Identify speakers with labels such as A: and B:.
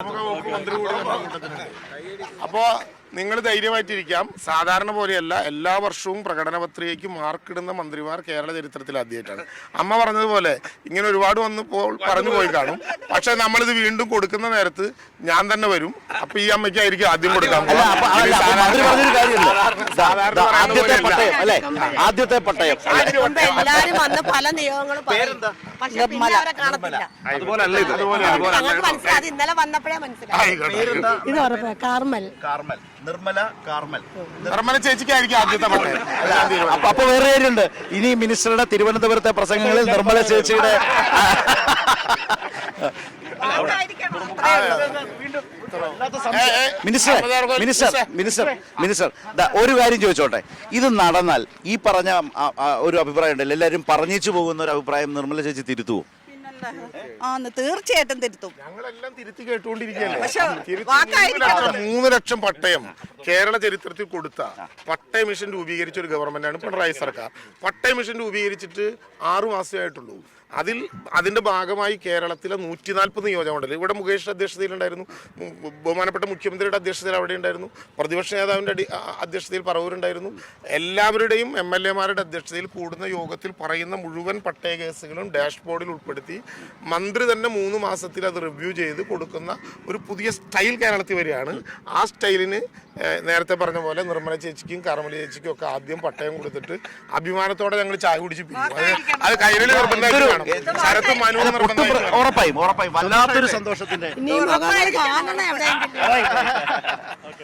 A: വകുപ്പ് മന്ത്രി കൂടി അപ്പോ നിങ്ങൾ ധൈര്യമായിട്ടിരിക്കാം. സാധാരണ പോലെയല്ല എല്ലാ വർഷവും പ്രകടന പത്രികയ്ക്ക് മാർക്കിടുന്ന മന്ത്രിമാർ കേരള ചരിത്രത്തിൽ ആദ്യമായിട്ടാണ്. അമ്മ പറഞ്ഞതുപോലെ ഇങ്ങനെ ഒരുപാട് വന്ന് പോ- പറഞ്ഞു പോയി കാണും. പക്ഷെ നമ്മളിത് വീണ്ടും കൊടുക്കുന്ന നേരത്ത് ഞാൻ തന്നെ വരും. അപ്പൊ ഈ അമ്മയ്ക്കായിരിക്കും ആദ്യം കൊടുക്കാൻ
B: ആദ്യത്തെ. പട്ടയം
C: എല്ലാരും വന്ന് പല ഇന്നലെ വന്നപ്പോഴേ മനസ്സിലായി. Carmel.
D: Carmel. Nirmala Carmel.
A: Nirmala ചേച്ചിക്കായിരിക്കും ആദ്യത്തെ പട്ടയം.
B: അപ്പൊ അപ്പൊ വേറെ കാര്യമുണ്ട് ഇനി മിനിസ്റ്ററുടെ തിരുവനന്തപുരത്തെ പ്രസംഗങ്ങളിൽ നിർമ്മല ചേച്ചിയുടെ മിനിസ്റ്റർ മിനിസ്റ്റർ മിനിസ്റ്റർ. മിനിസ്റ്റർ ഒരു കാര്യം ചോദിച്ചോട്ടെ. ഇത് നടന്നാൽ ഈ പറഞ്ഞ ഒരു അഭിപ്രായം ഉണ്ടല്ലോ. എല്ലാവരും പറഞ്ഞിച്ചു പോകുന്ന ഒരു അഭിപ്രായം നിർമ്മല ചേച്ചി തിരുത്തുവോ?
E: ആന്ന് തീർച്ചയായിട്ടും തിരുത്തും.
A: ഞങ്ങളെല്ലാം തിരുത്തി
E: കേട്ടുകൊണ്ടിരിക്കുകയാണ്
A: മൂന്ന് ലക്ഷം പട്ടയം. കേരള ചരിത്രത്തിൽ കൊടുത്ത പട്ടയ മിഷൻ രൂപീകരിച്ച ഒരു ഗവൺമെന്റാണ് പിണറായി സർക്കാർ. പട്ടയ മിഷൻ രൂപീകരിച്ചിട്ട് ആറു മാസമായിട്ടുള്ളൂ അതിൽ അതിന്റെ ഭാഗമായി കേരളത്തിലെ നൂറ്റി നാൽപ്പത് നിയോജകമണ്ഡലം ഇവിടെ മുകേഷിന്റെ അധ്യക്ഷതയിലുണ്ടായിരുന്നു ബഹുമാനപ്പെട്ട മുഖ്യമന്ത്രിയുടെ അധ്യക്ഷതയിൽ അവിടെ ഉണ്ടായിരുന്നു പ്രതിപക്ഷ നേതാവിന്റെ അധ്യക്ഷതയിൽ പറവൂരുണ്ടായിരുന്നു. എല്ലാവരുടെയും എം എൽ എമാരുടെ അധ്യക്ഷതയിൽ കൂടുന്ന യോഗത്തിൽ പറയുന്ന മുഴുവൻ പട്ടയ കേസുകളും ഡാഷ്ബോർഡിൽ ഉൾപ്പെടുത്തി മന്ത്രി തന്നെ മൂന്ന് മാസത്തിൽ അത് റിവ്യൂ ചെയ്ത് കൊടുക്കുന്ന ഒരു പുതിയ സ്റ്റൈൽ കേരളത്തിൽ വരികയാണ്. ആ സ്റ്റൈലിന് നേരത്തെ പറഞ്ഞ പോലെ നിർമ്മല ചേച്ചിക്കും കർമ്മല ചേച്ചിക്കും ഒക്കെ ആദ്യം പട്ടയം കൊടുത്തിട്ട് അഭിമാനത്തോടെ ഞങ്ങൾ ചായ കുടിച്ച് പിരിയും. അത് അത് കൈരളി നിർബന്ധമായിട്ട് കാണും. ശരത്ത് മനു നിർബന്ധമായിട്ട്
B: കാണും. ഉറപ്പായും ഉറപ്പായും. വല്ലാത്തൊരു സന്തോഷത്തിന്റെ
C: നീ മുഖങ്ങൾ കാണണേ എവിടെയെങ്കിലും.